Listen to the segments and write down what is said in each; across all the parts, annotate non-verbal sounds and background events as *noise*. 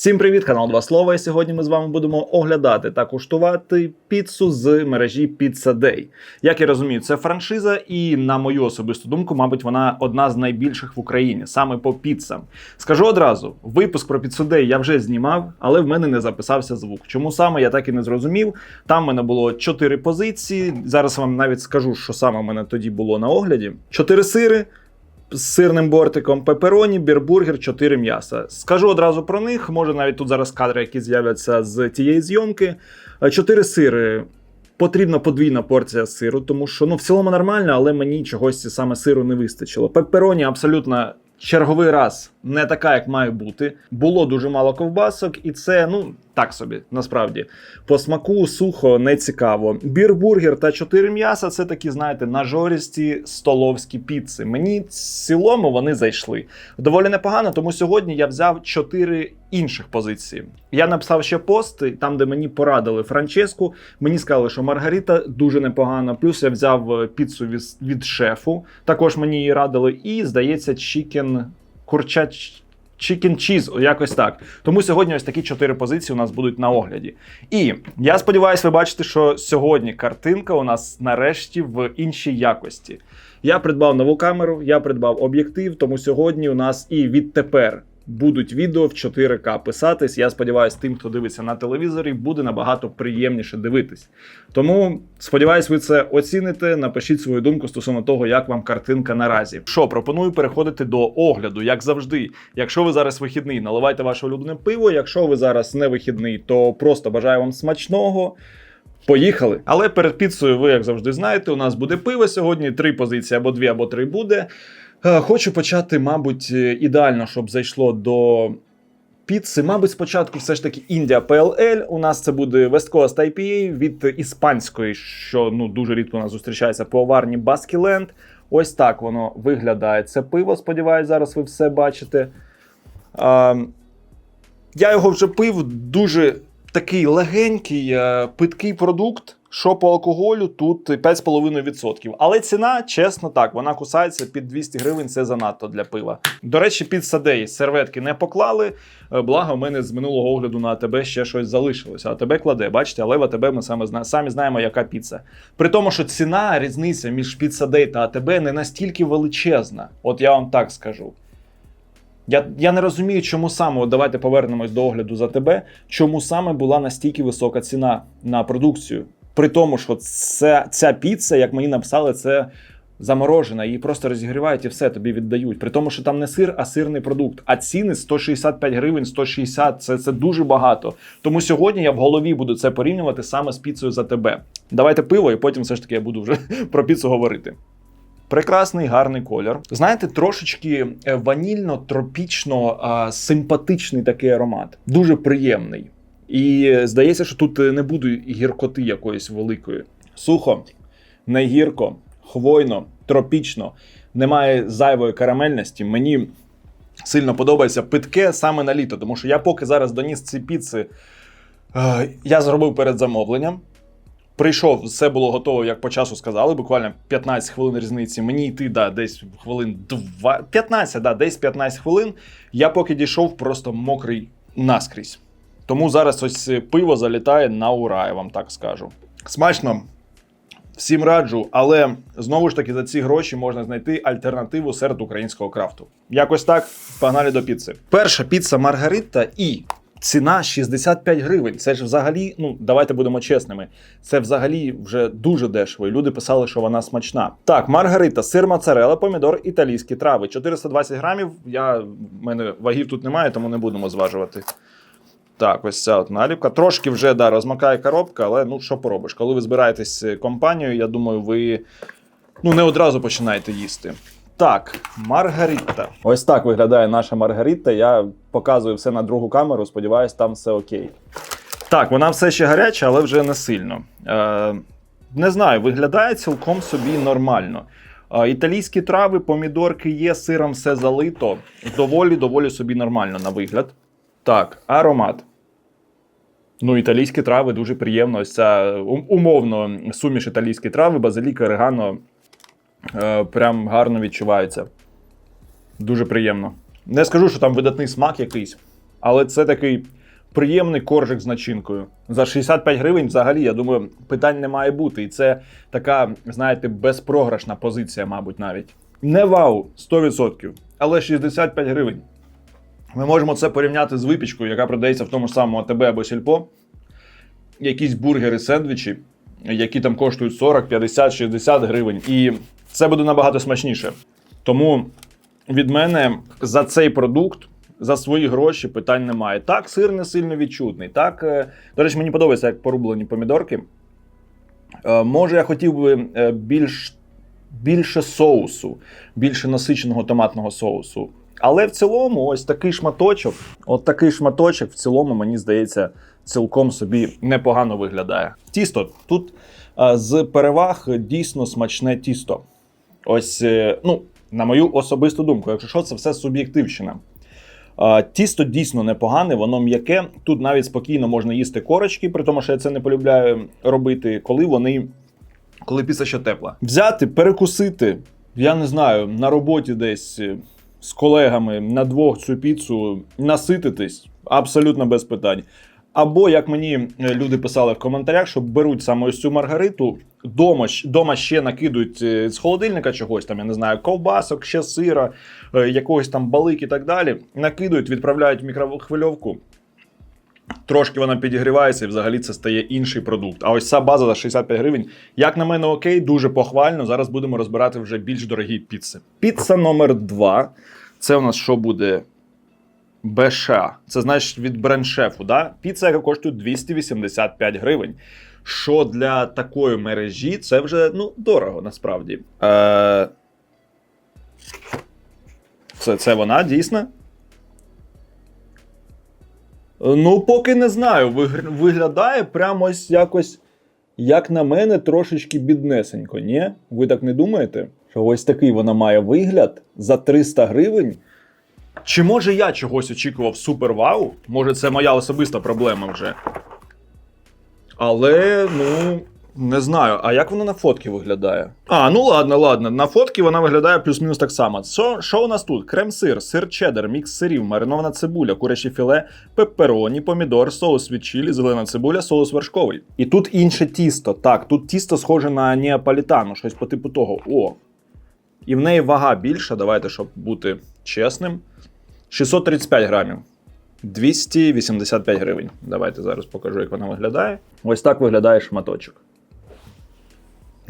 Всім привіт, канал Два Слова. І сьогодні ми з вами будемо оглядати та куштувати піцу з мережі Pizza Day. Як я розумію, це франшиза, і на мою особисту думку, мабуть, вона одна з найбільших в Україні саме по піцам. Скажу одразу: випуск про Pizza Day я вже знімав, але в мене не записався звук. Чому саме я так і не зрозумів. Там в мене було чотири позиції. Зараз вам навіть скажу, що саме в мене тоді було на огляді: чотири сири з сирним бортиком, пепероні, бірбургер, 4 м'яса. Скажу одразу про них. Може навіть тут зараз кадри, які з'являться з тієї зйомки. Е, Чотири сири. Потрібна подвійна порція сиру, тому що ну в цілому нормально, але мені чогось саме сиру не вистачило. Пепероні абсолютно черговий раз не така, як має бути. Було дуже мало ковбасок, і це ну так собі, насправді. По смаку сухо не цікаво. Бірбургер та чотири м'яса це такі, знаєте, нажористі столовські піци. Мені в цілому вони зайшли. Доволі непогано, тому сьогодні я взяв чотири інших позиції. Я написав ще пост, там, де мені порадили Франческу. Мені сказали, що Маргарита дуже непогана. Плюс я взяв е, піцу від шефу. Також мені її радили. І, здається, чікен курчач. Chicken cheese, якось так. Тому сьогодні ось такі чотири позиції у нас будуть на огляді. І я сподіваюся, ви бачите, що сьогодні картинка у нас нарешті в іншій якості. Я придбав нову камеру, я придбав об'єктив, тому сьогодні у нас і відтепер будуть відео в 4К писатись. Я сподіваюся, тим, хто дивиться на телевізорі, буде набагато приємніше дивитись. Тому сподіваюсь, ви це оціните. Напишіть свою думку стосовно того, як вам картинка наразі. Що пропоную переходити до огляду, як завжди. Якщо ви зараз вихідний, наливайте ваше улюблене пиво. Якщо ви зараз не вихідний, то просто бажаю вам смачного. Поїхали. Але перед піцею, ви як завжди знаєте, у нас буде пиво сьогодні. Три позиції або дві, або три буде. Е, Хочу почати, мабуть, е, ідеально, щоб зайшло до піци. Мабуть, спочатку все ж таки Індія PLL. У нас це буде West Coast IPA від іспанської, що ну дуже рідко у нас зустрічається пивоварні Баскіленд. Ось так воно виглядає. Це пиво. Сподіваюсь, зараз ви все бачите. А, я його вже пив дуже такий легенький, е, питкий продукт. Що по алкоголю, тут 5,5%. Але ціна, чесно так, вона кусається під 200 гривень, це занадто для пива. До речі, під садей серветки не поклали. Е, Благо, в мене з минулого огляду на АТБ ще щось залишилося. АТБ кладе, бачите, але в АТБ ми саме самі знаємо, яка піца. При тому, що ціна, різниця між піцадей та АТБ не настільки величезна. От я вам так скажу. Я, я не розумію, чому саме, от давайте повернемось до огляду за тебе, чому саме була настільки висока ціна на продукцію. При тому, що це, ця піца, як мені написали, це заморожена, її просто розігрівають і все тобі віддають. При тому, що там не сир, а сирний продукт. А ціни 165 гривень, 160 це, це дуже багато. Тому сьогодні я в голові буду це порівнювати саме з піцею за тебе. Давайте пиво, і потім все ж таки я буду вже *laughs* про піцу говорити. Прекрасний гарний колір. Знаєте, трошечки е, ванільно-тропічно а, симпатичний такий аромат. Дуже приємний. І е, здається, що тут е, не буде гіркоти якоїсь великої. Сухо, не гірко, хвойно, тропічно, немає зайвої карамельності. Мені сильно подобається питке саме на літо, тому що я поки зараз доніс ці піци, е, я зробив перед замовленням. Прийшов, все було готово, як по часу сказали, буквально 15 хвилин різниці. Мені йти да, десь хвилин 2, 15, да, десь 15 хвилин. Я поки дійшов, просто мокрий наскрізь. Тому зараз ось пиво залітає на ура, я вам так скажу. Смачно. Всім раджу, але знову ж таки за ці гроші можна знайти альтернативу серед українського крафту. Якось так, погнали до піци. Перша піца Маргарита і ціна 65 гривень. Це ж взагалі, ну давайте будемо чесними. Це взагалі вже дуже дешево. І люди писали, що вона смачна. Так, Маргарита, сир моцарелла, помідор, італійські трави. 420 грамів. Я в мене вагів тут немає, тому не будемо зважувати. Так, ось ця от наліпка. Трошки вже да, розмакає коробка, але ну що поробиш? Коли ви збираєтесь компанією, я думаю, ви ну, не одразу починаєте їсти. Так, Маргарита. Ось так виглядає наша Маргарита. Я показую все на другу камеру, сподіваюсь, там все окей. Так, вона все ще гаряча, але вже не сильно. Е, не знаю, виглядає цілком собі нормально. Е, італійські трави, помідорки є, сиром все залито. Доволі, доволі собі нормально на вигляд. Так, аромат. Ну, італійські трави дуже приємно. Ось ця умовно суміш італійські трави, базиліка, орегано е, прям гарно відчувається. Дуже приємно. Не скажу, що там видатний смак якийсь. Але це такий приємний коржик з начинкою. За 65 гривень, взагалі, я думаю, питань не має бути. І це така, знаєте, безпрограшна позиція, мабуть, навіть. Не вау, 100%, але 65 гривень. Ми можемо це порівняти з випічкою, яка продається в тому ж самому АТБ або Сільпо. Якісь бургери, сендвічі, які там коштують 40, 50, 60 гривень. І це буде набагато смачніше. Тому від мене за цей продукт, за свої гроші питань немає. Так, сир не сильно відчутний. Так, е, до речі, мені подобається, як порублені помідорки. Е, Може, я хотів би е, більш, більше соусу, більше насиченого томатного соусу. Але в цілому, ось такий шматочок, от такий шматочок, в цілому, мені здається, цілком собі непогано виглядає. Тісто тут з переваг дійсно смачне тісто. Ось, е, ну, на мою особисту думку, якщо що, це все суб'єктивщина. Тісто дійсно непогане, воно м'яке. Тут навіть спокійно можна їсти корочки, при тому, що я це не полюбляю робити, коли вони. Коли піца ще тепла. Взяти, перекусити, я не знаю, на роботі десь е, з колегами на двох цю піцу насититись абсолютно без питань. Або, як мені е, люди писали в коментарях, що беруть саме ось цю маргариту, дома, дома ще накидують е, з холодильника чогось, там, я не знаю, ковбасок, ще сира, е, якогось там балик і так далі. Накидують, відправляють в мікрохвильовку. Трошки вона підігрівається і взагалі це стає інший продукт. А ось ця база за 65 гривень, як на мене, окей, дуже похвально. Зараз будемо розбирати вже більш дорогі піци. Піца номер 2 Це у нас що буде? БШ. Це значить від бренд-шефу. Да? Піца, яка коштує 285 гривень. Що для такої мережі це вже ну, дорого насправді. Е... Це, це вона дійсно? Ну, поки не знаю. Виглядає прямо ось якось, як на мене, трошечки біднесенько, ні? Ви так не думаєте? Що ось такий вона має вигляд за 300 гривень. Чи може я чогось очікував супер вау? Може, це моя особиста проблема вже. Але, ну, не знаю. А як вона на фотки виглядає? А, ну ладно, ладно. На фотки вона виглядає плюс-мінус так само. Що, що у нас тут? Крем-сир, сир чеддер, мікс сирів, маринована цибуля, куряче філе, пеппероні, помідор, соус від чилі, зелена цибуля, соус вершковий. І тут інше тісто. Так, тут тісто схоже на неаполітану, щось по типу того. О. І в неї вага більша, давайте, щоб бути чесним. 635 грамів. 285 гривень. Давайте зараз покажу, як вона виглядає. Ось так виглядає шматочок.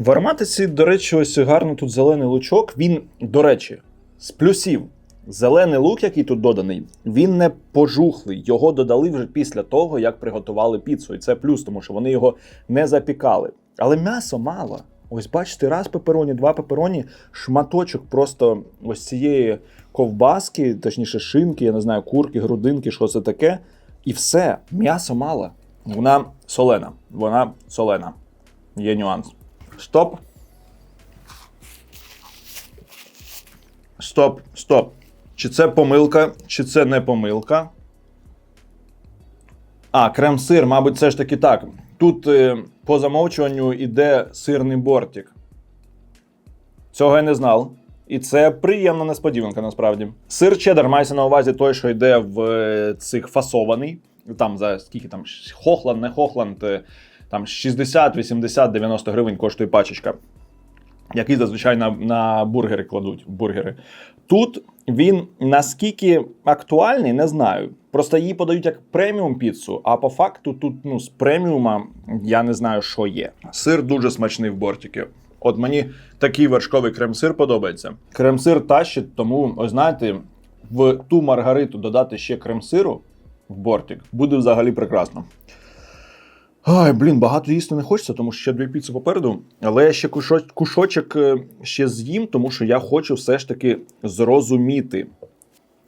В ароматиці, до речі, ось гарно тут зелений лучок. Він, до речі, з плюсів. Зелений лук, який тут доданий, він не пожухлий. Його додали вже після того, як приготували піцу. І це плюс, тому що вони його не запікали. Але м'ясо мало. Ось бачите, раз пепероні, два пепероні, шматочок просто ось цієї ковбаски, точніше шинки, я не знаю, курки, грудинки, що це таке. І все, м'ясо мало. Вона солена. Вона солена. Є нюанс. Стоп. Стоп, стоп. Чи це помилка, чи це не помилка? А, крем-сир, мабуть, це ж таки так. Тут е, по замовчуванню йде сирний бортик. Цього я не знав. І це приємна несподіванка, насправді. Сир чеддер мається на увазі той, що йде в е, цих фасований. Там за скільки там хохланд, не хохланд, е, там 60, 80, 90 гривень коштує пачечка. Який зазвичай на, на бургери кладуть. Бургери. Тут він наскільки актуальний, не знаю. Просто її подають як преміум піцу, а по факту тут ну, з преміума я не знаю, що є. Сир дуже смачний в бортики. От мені такий вершковий крем-сир подобається. Крем-сир тащить, тому, ось знаєте, в ту маргариту додати ще крем-сиру в бортик буде взагалі прекрасно. Ай, блін, багато їсти не хочеться, тому що ще дві піци попереду. Але я ще кушо- кушочок е, ще з'їм, тому що я хочу все ж таки зрозуміти.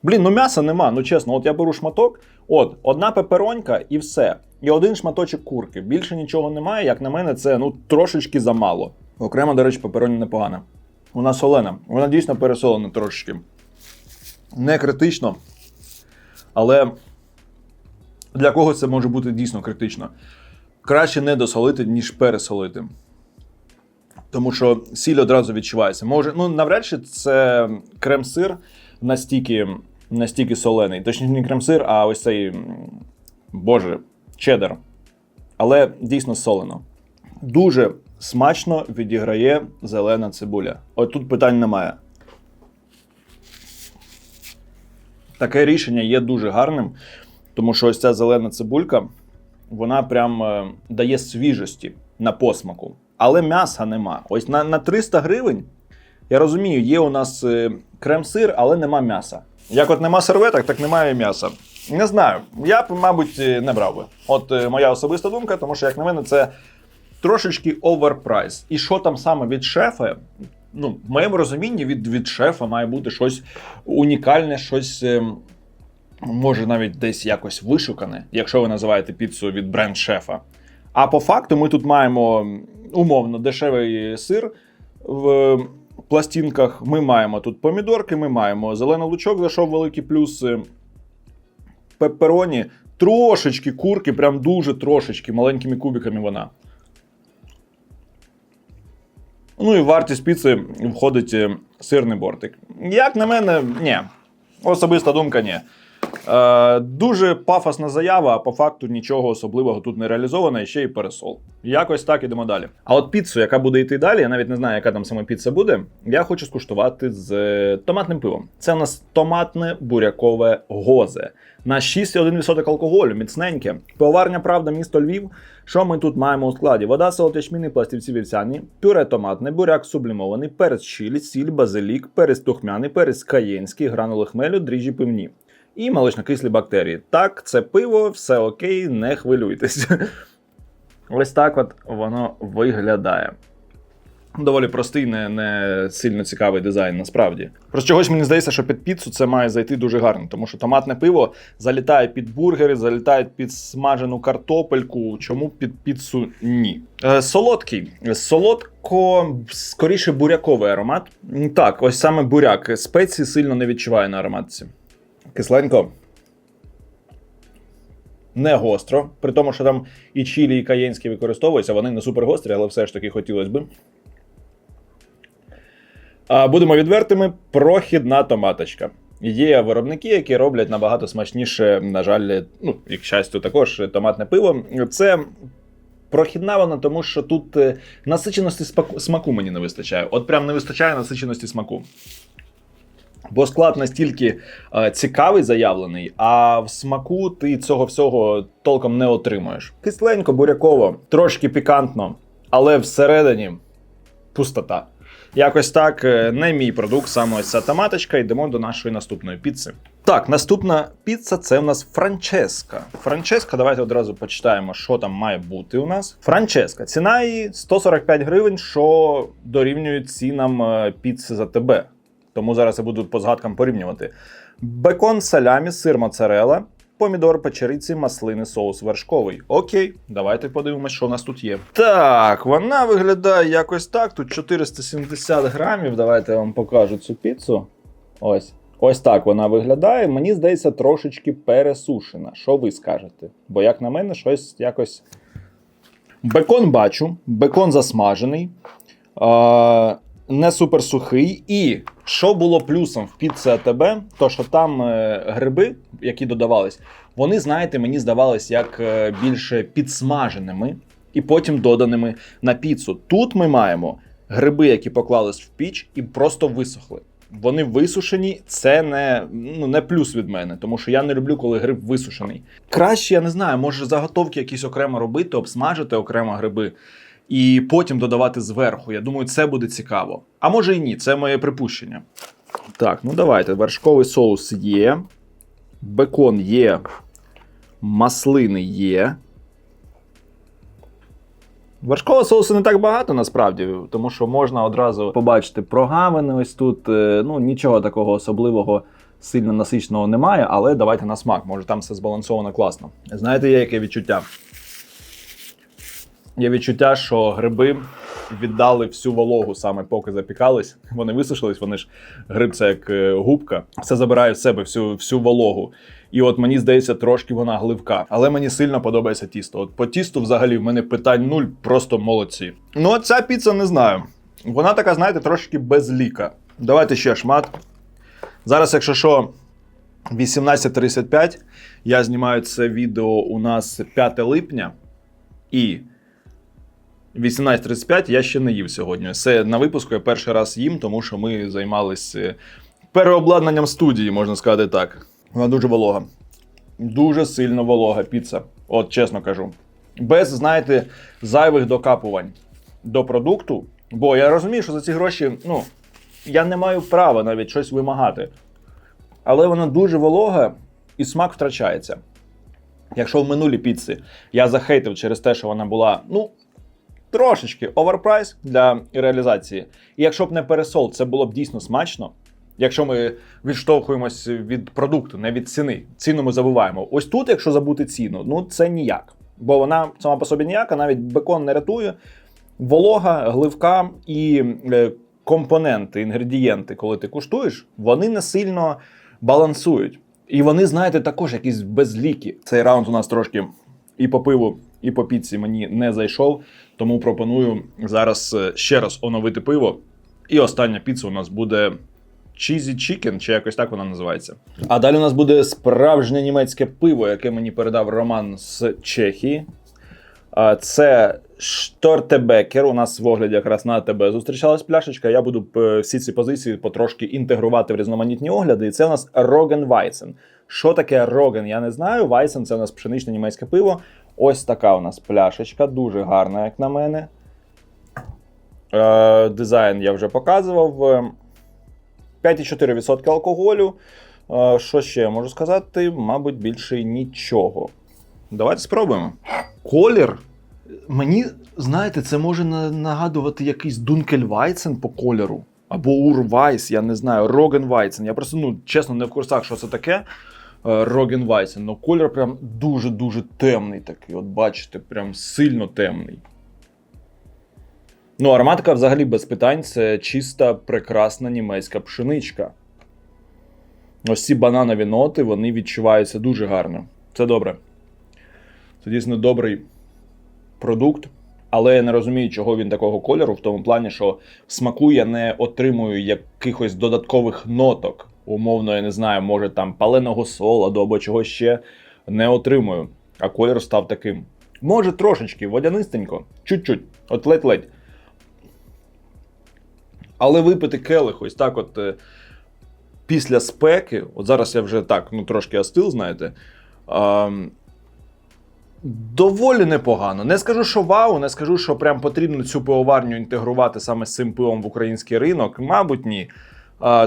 Блін, ну м'яса нема, ну чесно, от я беру шматок, от, одна пеперонька і все. І один шматочок курки. Більше нічого немає, як на мене, це ну трошечки замало. Окремо, до речі, пепероні непогана. Вона солена, вона дійсно пересолена трошечки. Не критично. Але для когось це може бути дійсно критично. Краще не досолити, ніж пересолити. Тому що сіль одразу відчувається. Може, ну навряд чи це крем-сир настільки настільки солений. Точніше, не крем-сир, а ось цей, боже, чеддер. Але дійсно солено. Дуже смачно відіграє зелена цибуля. От тут питань немає. Таке рішення є дуже гарним, тому що ось ця зелена цибулька, вона прям е, дає свіжості на посмаку. Але м'яса нема. Ось на, на 300 гривень, я розумію, є у нас е, крем-сир, але нема м'яса. Як от нема серветок, так немає м'яса. Не знаю. Я б, мабуть, е, не брав би. От е, моя особиста думка, тому що, як на мене, це трошечки оверпрайс. І що там саме від шефа? Ну, в моєму розумінні від, від шефа має бути щось унікальне, щось. Може навіть десь якось вишукане, якщо ви називаєте піцу від бренд шефа. А по факту ми тут маємо умовно дешевий сир в пластинках. Ми маємо тут помідорки, ми маємо зелений лучок, за що великий плюс. е, Пеппероні, трошечки курки, прям дуже трошечки, маленькими кубиками вона. Ну і вартість піци входить е, сирний бортик. Як на мене, ні. Особиста думка, ні. Е, дуже пафосна заява, а по факту нічого особливого тут не реалізовано, і ще й пересол. Якось так ідемо далі. А от піцу, яка буде йти далі, я навіть не знаю, яка там саме піца буде. Я хочу скуштувати з е, томатним пивом. Це у нас томатне бурякове гозе. На 6,1% алкоголю, міцненьке. Поварня правда, місто Львів. Що ми тут маємо у складі? Вода, солод, ячмінний, пластівці вівсяні, пюре томатне, буряк сублімований, перець чилі, сіль, базилік, перець тухмяний, перець каєнський, гранули хмелю, дріжджі пивні. І молочнокислі бактерії. Так, це пиво, все окей, не хвилюйтесь. *laughs* Ось так от воно виглядає. Доволі простий, не, не сильно цікавий дизайн, насправді. Просто чогось мені здається, що під піцу це має зайти дуже гарно, тому що томатне пиво залітає під бургери, залітає під смажену картопельку. Чому під піцу ні? Е, солодкий. Солодко, скоріше буряковий аромат. Так, ось саме буряк. Спеції сильно не відчуваю на ароматці. Кисленько. Не гостро, при тому, що там і чилі, і каєнські використовуються, вони не супер гострі, але все ж таки хотілося б. А будемо відвертими, прохідна томаточка. Є виробники, які роблять набагато смачніше, на жаль, ну, і к щастю, також томатне пиво. Це прохідна вона, тому що тут е, насиченості смаку мені не вистачає. От прям не вистачає насиченості смаку. Бо склад настільки е, цікавий заявлений, а в смаку ти цього всього толком не отримуєш. Кисленько, буряково, трошки пікантно, але всередині пустота. Якось так, е, не мій продукт, саме ось ця томаточка. Йдемо до нашої наступної піци. Так, наступна піца це у нас Франческа. Франческа, давайте одразу почитаємо, що там має бути у нас. Франческа. Ціна її 145 гривень, що дорівнює цінам е, піци за тебе. Тому зараз я буду по згадкам порівнювати. Бекон, салямі, сир моцарела, помідор, печериці, маслини, соус вершковий. Окей, давайте подивимось, що у нас тут є. Так, вона виглядає якось так. Тут 470 грамів. Давайте я вам покажу цю піцу. Ось. Ось так вона виглядає. Мені здається, трошечки пересушена. Що ви скажете? Бо, як на мене, щось якось. Бекон бачу, бекон засмажений. Е, не супер сухий. І що було плюсом в піці АТБ, то що там е, гриби, які додавались, вони, знаєте, мені здавались як е, більше підсмаженими і потім доданими на піцу. Тут ми маємо гриби, які поклались в піч і просто висохли. Вони висушені, це не, ну, не плюс від мене, тому що я не люблю, коли гриб висушений. Краще, я не знаю, може заготовки якісь окремо робити, обсмажити окремо гриби і потім додавати зверху. Я думаю, це буде цікаво. А може і ні, це моє припущення. Так, ну давайте. Вершковий соус є, бекон є, маслини є. Вершкового соусу не так багато насправді, тому що можна одразу побачити прогавини. Ось тут е, ну нічого такого особливого сильно насиченого немає, але давайте на смак. Може там все збалансовано класно. Знаєте, є яке відчуття? Є відчуття, що гриби віддали всю вологу саме поки запікались. Вони висушились, вони ж гриб це як е, губка, все забирає в себе всю, всю вологу. І от мені здається, трошки вона гливка. Але мені сильно подобається тісто. От по тісту взагалі в мене питань нуль, просто молодці. Ну, от ця піца не знаю. Вона така, знаєте, трошки безліка. Давайте ще шмат. Зараз, якщо що, 18.35. Я знімаю це відео у нас 5 липня. І 18.35 я ще не їв сьогодні. Це на випуску я перший раз їм, тому що ми займалися переобладнанням студії, можна сказати так. Вона дуже волога. Дуже сильно волога піца. От чесно кажу. Без, знаєте, зайвих докапувань до продукту. Бо я розумію, що за ці гроші, ну, я не маю права навіть щось вимагати. Але вона дуже волога і смак втрачається. Якщо в минулій піці я захейтив через те, що вона була, ну, трошечки оверпрайс для реалізації. І якщо б не пересол, це було б дійсно смачно. Якщо ми відштовхуємось від продукту, не від ціни. Ціну ми забуваємо. Ось тут, якщо забути ціну, ну це ніяк. Бо вона сама по собі ніяка, навіть бекон не рятує. Волога, гливка і е, компоненти, інгредієнти, коли ти куштуєш, вони не сильно балансують. І вони, знаєте, також якісь безлікі. Цей раунд у нас трошки і по пиву, і по піці мені не зайшов. Тому пропоную зараз е, ще раз оновити пиво. І остання піца у нас буде Cheesy Chicken, чи якось так вона називається. А далі у нас буде справжнє німецьке пиво, яке мені передав Роман з Чехії. Це Штортебекер. У нас в огляді якраз на тебе зустрічалась пляшечка. Я буду е, всі ці позиції потрошки інтегрувати в різноманітні огляди. І це у нас Роген Вайсен. Що таке Роген? Я не знаю. Вайсен це у нас пшеничне німецьке пиво. Ось така у нас пляшечка, дуже гарна, як на мене. Е, Дизайн я вже показував. Е, 5,4% алкоголю. Е, Що ще я можу сказати? Мабуть, більше нічого. Давайте спробуємо. Колір. Мені, знаєте, це може нагадувати якийсь Дункельвайцен по кольору. Або Урвайс, я не знаю, Рогенвайцен. Я просто, ну, чесно, не в курсах, що це таке. Рогенвайцен. Ну, колір прям дуже-дуже темний такий. От бачите, прям сильно темний. Ну, ароматика взагалі без питань це чиста, прекрасна німецька пшеничка. Ось ці бананові ноти, вони відчуваються дуже гарно. Це добре. Це дійсно добрий продукт, але я не розумію, чого він такого кольору, в тому плані, що смаку я не отримую якихось додаткових ноток. Умовно, я не знаю, може там паленого солоду або чогось ще не отримую. А колір став таким. Може, трошечки, водянистенько, чуть-чуть, от ледь-ледь. Але випити келих, ось так, от е, після спеки, от зараз я вже так, ну трошки остил, знаєте. А, доволі непогано. Не скажу, що вау, не скажу, що прям потрібно цю пивоварню інтегрувати саме з цим пивом в український ринок. Мабуть, ні.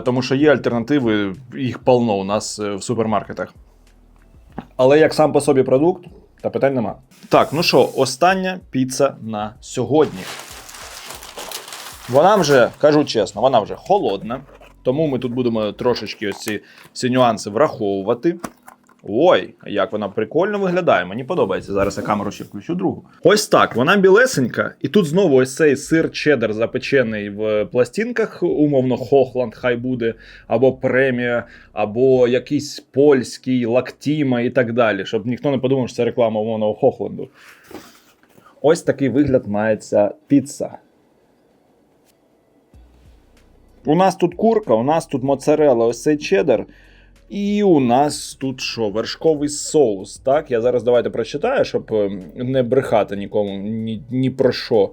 Тому що є альтернативи, їх полно у нас е, в супермаркетах. Але як сам по собі продукт, та питань нема. Так, ну що, остання піца на сьогодні. Вона вже, кажу чесно, вона вже холодна. Тому ми тут будемо трошечки ось ці всі нюанси враховувати. Ой, як вона прикольно виглядає. Мені подобається. Зараз я камеру ще включу другу. Ось так, вона білесенька. І тут знову ось цей сир чеддер запечений в пластинках, умовно, Хохланд, хай буде, або премія, або якийсь польський, лактіма і так далі. Щоб ніхто не подумав, що це реклама умовного Хохланду. Ось такий вигляд має ця піца. У нас тут курка, у нас тут моцарелла, ось цей чеддер. І у нас тут що? Вершковий соус. Так, я зараз давайте прочитаю, щоб е, не брехати нікому ні, ні про що.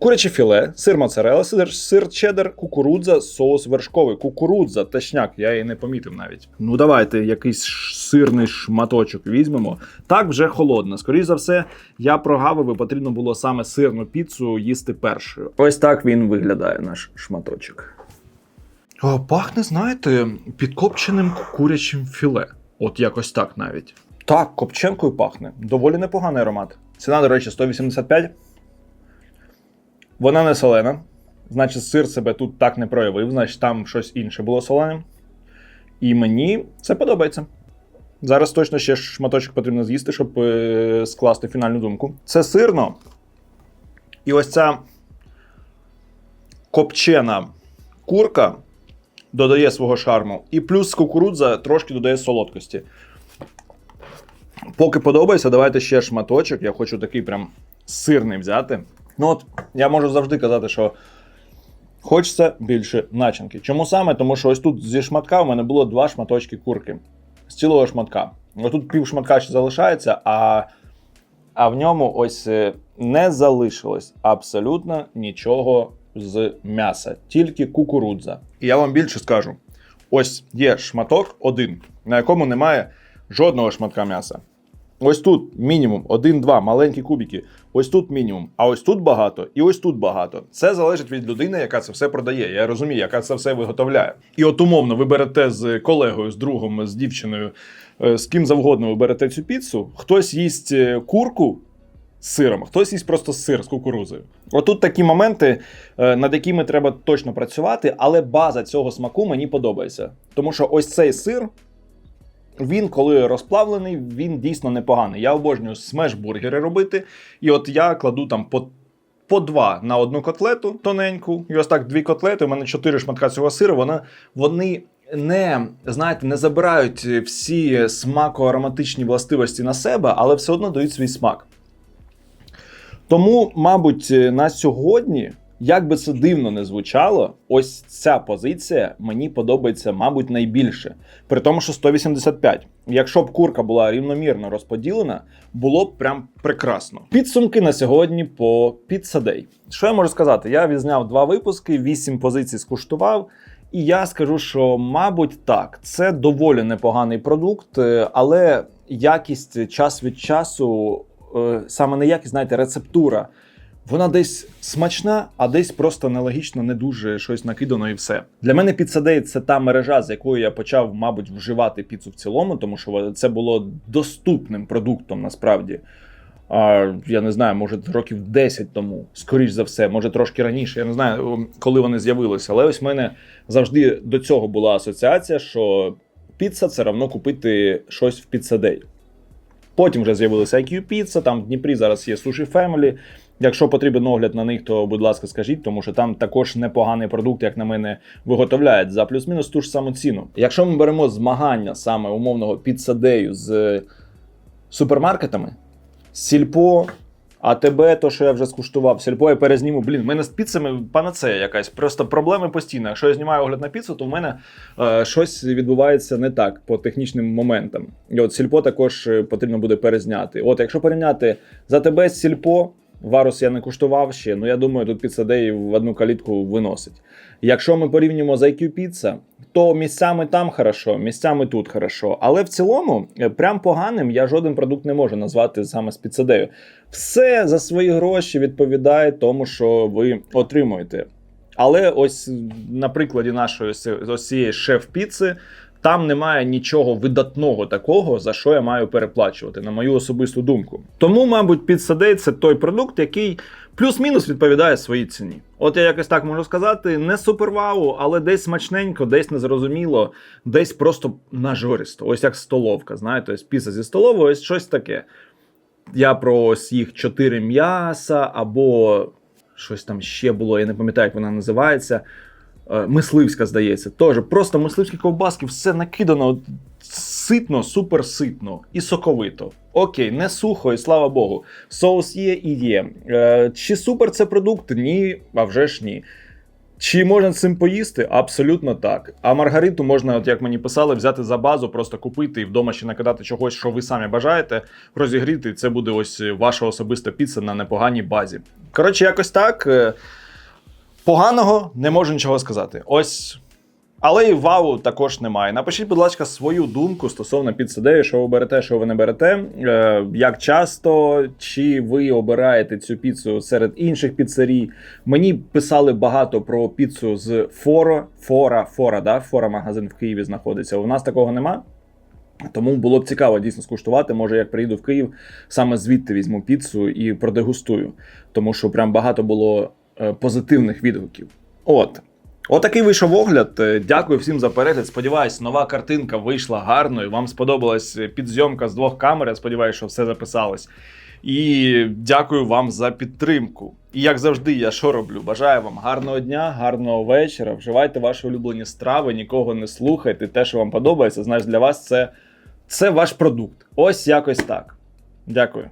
Куряче філе, сир моцарелла, сир, сир чеддер, кукурудза, соус вершковий. Кукурудза, точняк, я її не помітив навіть. Ну давайте якийсь сирний шматочок візьмемо. Так, вже холодно. Скоріше за все, я прогавив, і потрібно було саме сирну піцу їсти першою. Ось так він виглядає, наш шматочок. Пахне, знаєте, підкопченим курячим філе. От якось так навіть. Так, копченкою пахне. Доволі непоганий аромат. Ціна, до речі, 185. Вона не солена. Значить, сир себе тут так не проявив, значить, там щось інше було соленим. І мені це подобається. Зараз точно ще шматочок потрібно з'їсти, щоб е, скласти фінальну думку. Це сирно. І ось ця копчена курка додає свого шарму. І плюс кукурудза трошки додає солодкості. Поки подобається, давайте ще шматочок. Я хочу такий прям сирний взяти. Ну от, я можу завжди казати, що хочеться більше начинки. Чому саме? Тому що ось тут зі шматка у мене було два шматочки курки. з цілого шматка. Отут пів шматка ще залишається, а, а в ньому ось е, не залишилось абсолютно нічого з м'яса, тільки кукурудза. І я вам більше скажу: ось є шматок один, на якому немає жодного шматка м'яса. Ось тут мінімум один-два маленькі кубики. Ось тут мінімум, а ось тут багато, і ось тут багато. Це залежить від людини, яка це все продає. Я розумію, яка це все виготовляє. І от умовно, ви берете з колегою, з другом, з дівчиною, е, з ким завгодно ви берете цю піцу. Хтось їсть е, курку сиром, хтось їсть просто сир з кукурузою. Отут такі моменти, е, над якими треба точно працювати, але база цього смаку мені подобається. Тому що ось цей сир. Він, коли розплавлений, він дійсно непоганий. Я обожнюю смеш-бургери робити. І от я кладу там по, по два на одну котлету тоненьку. І ось так дві котлети. У мене чотири шматка цього сиру. Вона, вони не, знаєте, не забирають всі смако-ароматичні властивості на себе, але все одно дають свій смак. Тому, мабуть, на сьогодні, як би це дивно не звучало, ось ця позиція мені подобається, мабуть, найбільше. При тому, що 185. Якщо б курка була рівномірно розподілена, було б прям прекрасно. Підсумки на сьогодні по Day. Що я можу сказати? Я відзняв два випуски, вісім позицій скуштував. І я скажу, що, мабуть, так, це доволі непоганий продукт, е, але якість час від часу, е, саме не якість, знаєте, рецептура. Вона десь смачна, а десь просто нелогічно, не дуже щось накидано і все. Для мене Pizza – це та мережа, з якою я почав, мабуть, вживати піцу в цілому, тому що це було доступним продуктом насправді. А, я не знаю, може років 10 тому, скоріш за все, може трошки раніше. Я не знаю, коли вони з'явилися. Але ось в мене завжди до цього була асоціація, що піца це равно купити щось в Pizza. Потім вже з'явилися IQ Pizza, там в Дніпрі зараз є Sushi Family. Якщо потрібен огляд на них, то будь ласка, скажіть, тому що там також непоганий продукт, як на мене, виготовляють за плюс-мінус ту ж саму ціну. Якщо ми беремо змагання саме умовного підсадею з супермаркетами, сільпо. А тебе, то, що я вже скуштував, сільпо я перезніму. Блін, в мене з піцами панацея якась. Просто проблеми постійно. Якщо я знімаю огляд на піцу, то в мене е, щось відбувається не так по технічним моментам. І от сільпо також е, потрібно буде перезняти. От, якщо порівняти за тебе з сільпо, Варус я не куштував ще, ну я думаю, тут піцадеї в одну калітку виносить. Якщо ми порівнюємо з IQ Pizza, то місцями там хорошо, місцями тут хорошо. Але в цілому, е, прям поганим я жоден продукт не можу назвати саме з піцадею. Все за свої гроші відповідає тому, що ви отримуєте. Але ось на прикладі нашої ось цієї шеф-піци, там немає нічого видатного такого, за що я маю переплачувати, на мою особисту думку. Тому, мабуть, Day – це той продукт, який плюс-мінус відповідає своїй ціні. От я якось так можу сказати, не супер вау, але десь смачненько, десь незрозуміло, десь просто нажористо. Ось як столовка. Знаєте, ось піца зі столової, ось щось таке. Я про ось їх чотири м'яса або щось там ще було, я не пам'ятаю, як вона називається. Е, Мисливська, здається, теж просто мисливські ковбаски, все накидано ситно, супер ситно і соковито. Окей, не сухо, і слава Богу. Соус є і є. Е, Чи супер це продукт? Ні, а вже ж ні. Чи можна цим поїсти? Абсолютно так. А маргариту можна, от як мені писали, взяти за базу, просто купити і вдома ще накидати чогось, що ви самі бажаєте, розігріти. і Це буде ось ваша особиста піца на непоганій базі. Коротше, якось так. Е, Поганого не можу нічого сказати. Ось. Але і вау також немає. Напишіть, будь ласка, свою думку стосовно підсадею, що ви берете, що ви не берете. Е, як часто, чи ви обираєте цю піцу серед інших піцерій? Мені писали багато про піцу з Форо. Фора, Фора, да? Фора магазин в Києві знаходиться. У нас такого нема. Тому було б цікаво дійсно скуштувати. Може, як приїду в Київ, саме звідти візьму піцу і продегустую. Тому що прям багато було е, позитивних відгуків. От. Отакий вийшов огляд. Е, Дякую всім за перегляд. Сподіваюсь, нова картинка вийшла гарною. Вам сподобалась підзйомка з двох камер. Я сподіваюся, що все записалось. І дякую вам за підтримку. І як завжди, я що роблю? Бажаю вам гарного дня, гарного вечора. Вживайте ваші улюблені страви, нікого не слухайте. Те, що вам подобається, знаєш, для вас це, це ваш продукт. Ось якось так. Дякую.